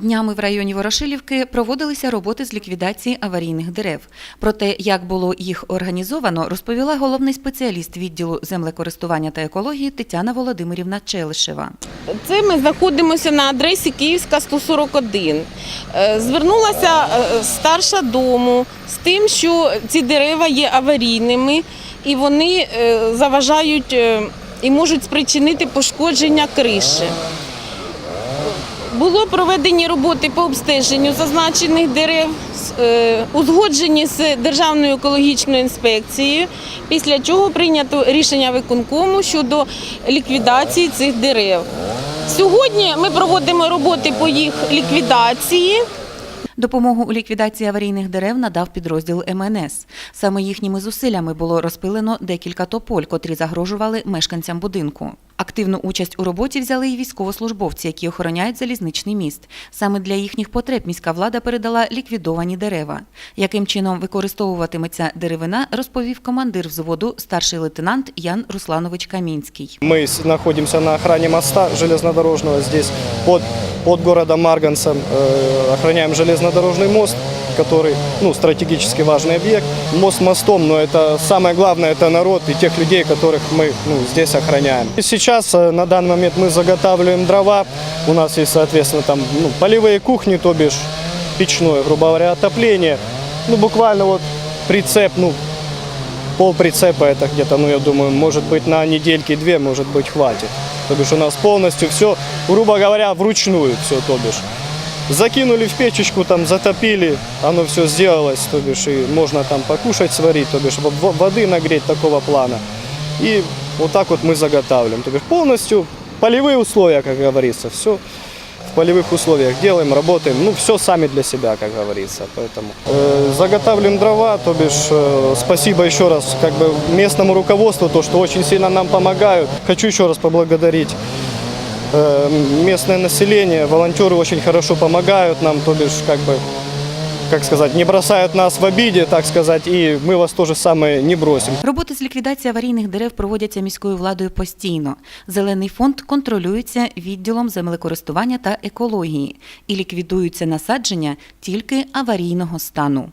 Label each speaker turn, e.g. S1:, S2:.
S1: Днями в районі Ворошилівки проводилися роботи з ліквідації аварійних дерев. Про те, як було їх організовано, розповіла головний спеціаліст відділу землекористування та екології Тетяна Володимирівна Челишева.
S2: Це ми знаходимося на адресі Київська 141. Е, Звернулася е, старша дому з тим, що ці дерева є аварійними і вони е, заважають і можуть спричинити пошкодження криші. Було проведені роботи по обстеженню зазначених дерев, е, узгоджені з Державною екологічною інспекцією, після чого прийнято рішення виконкому щодо ліквідації цих дерев. Сьогодні ми проводимо роботи по їх ліквідації.
S1: Допомогу у ліквідації аварійних дерев надав підрозділ МНС. Саме їхніми зусиллями було розпилено декілька тополь, котрі загрожували мешканцям будинку. Активну участь у роботі взяли і військовослужбовці, які охороняють залізничний міст. Саме для їхніх потреб міська влада передала ліквідовані дерева. Яким чином використовуватиметься деревина, розповів командир взводу, старший лейтенант Ян Русланович Камінський.
S3: Мы с- находимся на охране моста железнодорожного здесь под, под городом Марганцем. Э, охраняем железнодорожный мост, Который ну, стратегически важный объект. Мост мостом, но это самое главное, это народ и тех людей, которых мы ну, здесь охраняем. И сейчас э, на данный момент мы заготавливаем дрова. У нас есть, соответственно, там ну, полевые кухни, то бишь печное, грубо говоря, отопление. Ну, буквально вот прицеп, ну, пол прицепа это где-то, ну я думаю, может быть на недельки две, может быть хватит. То бишь у нас полностью все, грубо говоря, вручную все, то бишь. Закинули в печечку, там затопили, оно все сделалось, то бишь и можно там покушать, сварить, то бишь во- воды нагреть такого плана. И вот так вот мы заготавливаем. То бишь полностью полевые условия, как говорится, все в полевых условиях делаем, работаем, ну все сами для себя, как говорится, поэтому э, заготавливаем дрова, то бишь э, спасибо еще раз как бы местному руководству, то что очень сильно нам помогают. Хочу еще раз поблагодарить местное население, волонтеры очень хорошо помогают нам, то бишь как бы как сказать, не бросают нас в обиде, так сказать, и мы вас тоже самое не бросим.
S1: Роботи з ліквідації аварійних дерев проводяться міською владою постійно. Зелений фонд контролюється відділом землекористування та екології і ліквідуються насадження тільки аварійного стану.